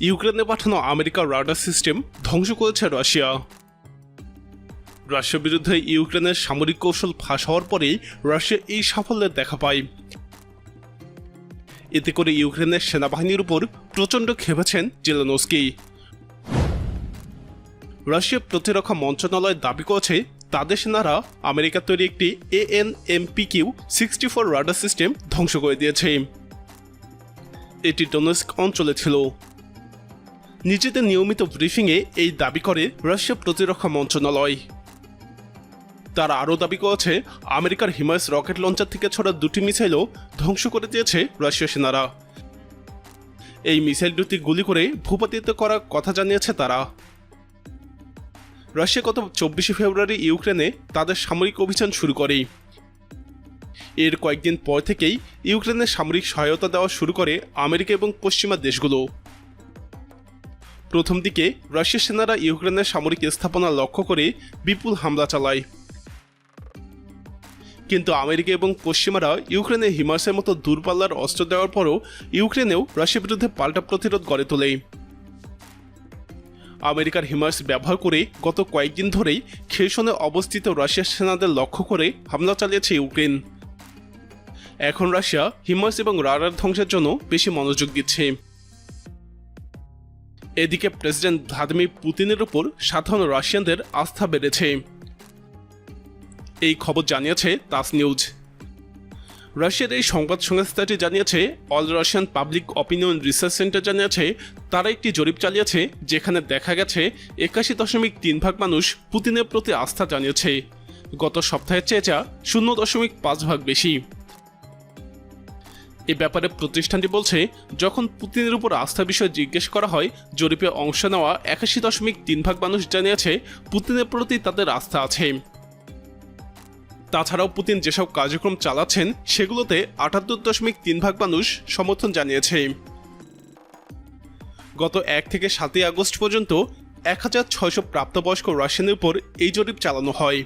ইউক্রেনে পাঠানো আমেরিকার রাডার সিস্টেম ধ্বংস করেছে রাশিয়া। রাশিয়ার বিরুদ্ধে ইউক্রেনের সামরিক কৌশল ফাঁস হওয়ার পরেই রাশিয়া এই সাফল্যের দেখা পায়। এতে করে ইউক্রেনের সেনাবাহিনীর উপর প্রচণ্ড খেপেছেন জেলেনস্কি। রাশিয়া প্রতিরক্ষা মন্ত্রণালয় দাবি করেছে, তাদের সেনারা আমেরিকার তৈরি একটি ANMP Q sixty four radar system ধ্বংস করে দিয়েছে। এটি ডোনেস্ক অঞ্চলে ছিল। নিজেদের নিয়মিত ব্রিফিংয়ে এই দাবি করে রাশিয়া প্রতিরক্ষা মন্ত্রণালয়। তারা আরও দাবি করেছে, আমেরিকার হিমায়স রকেট লঞ্চার থেকে ছড়া দুটি মিসাইলও ধ্বংস করে দিয়েছে রাশিয়া সেনারা। এই মিসাইল দুটি গুলি করে ভূপাতিত করার কথা জানিয়েছে তারা। রাশিয়া গত চব্বিশে ফেব্রুয়ারি ইউক্রেনে তাদের সামরিক অভিযান শুরু করে। এর কয়েকদিন পর থেকেই ইউক্রেনের সামরিক সহায়তা দেওয়া শুরু করে আমেরিকা এবং পশ্চিমা দেশগুলো। প্রথম দিকে রাশিয়া সেনারা ইউক্রেনের সামরিক স্থাপনা লক্ষ্য করে বিপুল হামলা চালায়। কিন্তু আমেরিকা এবং পশ্চিমারা ইউক্রেনে হিমার্সের মতো দূরপাল্লার অস্ত্র দেওয়ার পরও ইউক্রেনেও রাশিয়ার বিরুদ্ধে পাল্টা প্রতিরোধ গড়ে তোলে। আমেরিকার হিমার্স ব্যবহার করে গত কয়েকদিন ধরেই খেসনে অবস্থিত রাশিয়ার সেনাদের লক্ষ্য করে হামলা চালিয়েছে ইউক্রেন। এখন রাশিয়া হিমার্স এবং রাডার ধ্বংসের জন্য বেশি মনোযোগ দিচ্ছে। এদিকে প্রেসিডেন্ট ভ্লাদিমির পুতিনের উপর সাধারণ রাশিয়ানদের আস্থা বেড়েছে। এই খবর জানিয়েছে তাস নিউজ। রাশিয়ার এই সংবাদ সংস্থাটি জানিয়েছে, all Russian public opinion research centre জানিয়েছে, তারা একটি জরিপ চালিয়েছে যেখানে দেখা গেছে একাশি দশমিক তিন ভাগ মানুষ পুতিনের প্রতি আস্থা জানিয়েছে। গত সপ্তাহের চেয়ে যা শূন্য দশমিক পাঁচ ভাগ বেশি। এ ব্যাপারে প্রতিষ্ঠানটি বলছে, যখন পুতিনের উপর আস্থা বিষয়ে জিজ্ঞেস করা হয়, জরিপে অংশ নেওয়া একাশি দশমিক তিন ভাগ মানুষ জানিয়েছে, পুতিনের প্রতি তাদের আস্থা আছে। তাছাড়াও পুতিন যেসব কার্যক্রম চালাচ্ছেন, সেগুলোতে আটাত্তর দশমিক তিন ভাগ মানুষ সমর্থন জানিয়েছে। গত এক থেকে সাতই আগস্ট পর্যন্ত এক হাজার ছয়শো প্রাপ্তবয়স্ক রাশিয়ানের উপর এই জরিপ চালানো হয়।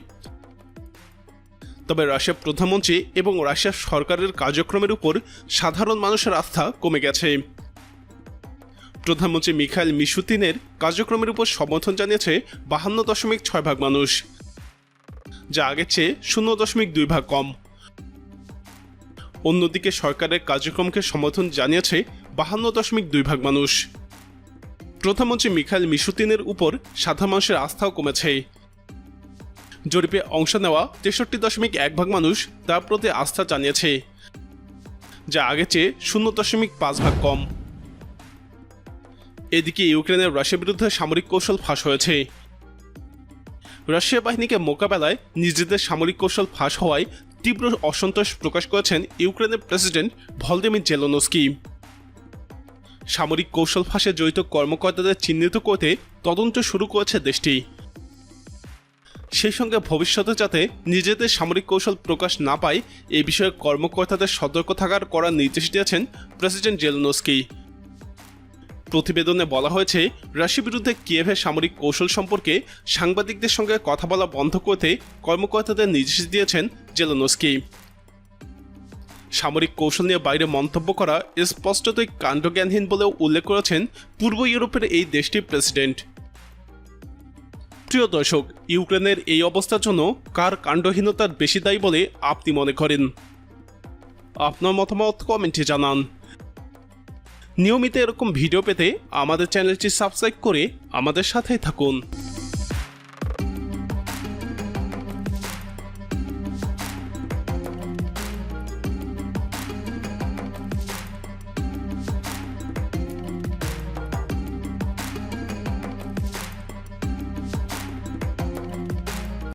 তবে রাশিয়ার প্রধানমন্ত্রী এবং রাশিয়ার সরকারের কার্যক্রমের উপর সাধারণ মানুষের আস্থা কমে গেছে। প্রধানমন্ত্রী মিখাইল মিশুতিনের কার্যক্রমের উপর সমর্থন জানিয়েছে বাহান্ন দশমিক ছয় ভাগ মানুষ, যা আগের চেয়ে শূন্য দশমিক দুই ভাগ কম। অন্যদিকে সরকারের কার্যক্রমকে সমর্থন জানিয়েছে বাহান্ন দশমিক দুই ভাগ মানুষ। প্রধানমন্ত্রী মিখাইল মিশুতিনের উপর সাধারণ মানুষের আস্থাও কমেছে। জরিপে অংশ নেওয়া তেষট্টি দশমিক এক ভাগ মানুষ তার প্রতি আস্থা জানিয়েছে, যা আগের চেয়ে শূন্য দশমিক পাঁচ ভাগ কম। এদিকে ইউক্রেনের রাশিয়ার বিরুদ্ধে সামরিক কৌশল ফাঁস হয়েছে। রাশিয়া বাহিনীকে মোকাবেলায় নিজেদের সামরিক কৌশল ফাঁস হওয়ায় তীব্র অসন্তোষ প্রকাশ করেছেন ইউক্রেনের প্রেসিডেন্ট ভলদিমির জেলোনস্কি। সামরিক কৌশল ফাঁসে জড়িত কর্মকর্তাদের চিহ্নিত করতে তদন্ত শুরু করেছে দেশটি। সেই সঙ্গে ভবিষ্যতে যাতে নিজেদের সামরিক কৌশল প্রকাশ না পায়, এই বিষয়ে কর্মকর্তাদের সতর্ক থাকার করার নির্দেশ দিয়েছেন প্রেসিডেন্ট জেলনস্কি। প্রতিবেদনে বলা হয়েছে, রাশিয়ার বিরুদ্ধে কিয়েভের সামরিক কৌশল সম্পর্কে সাংবাদিকদের সঙ্গে কথা বলা বন্ধ করতে কর্মকর্তাদের নির্দেশ দিয়েছেন জেলনস্কি। সামরিক কৌশল নিয়ে বাইরে মন্তব্য করা স্পষ্টতই কাণ্ডজ্ঞানহীন বলেও উল্লেখ করেছেন পূর্ব ইউরোপের এই দেশটির প্রেসিডেন্ট। প্রিয় দর্শক, ইউক্রেনের এই অবস্থার জন্য কার কাণ্ডহীনতার বেশি দায়ী বলে আপনি মনে করেন? আপনার মতামত কমেন্টে জানান। নিয়মিত এরকম ভিডিও পেতে আমাদের চ্যানেলটি সাবস্ক্রাইব করে আমাদের সাথেই থাকুন।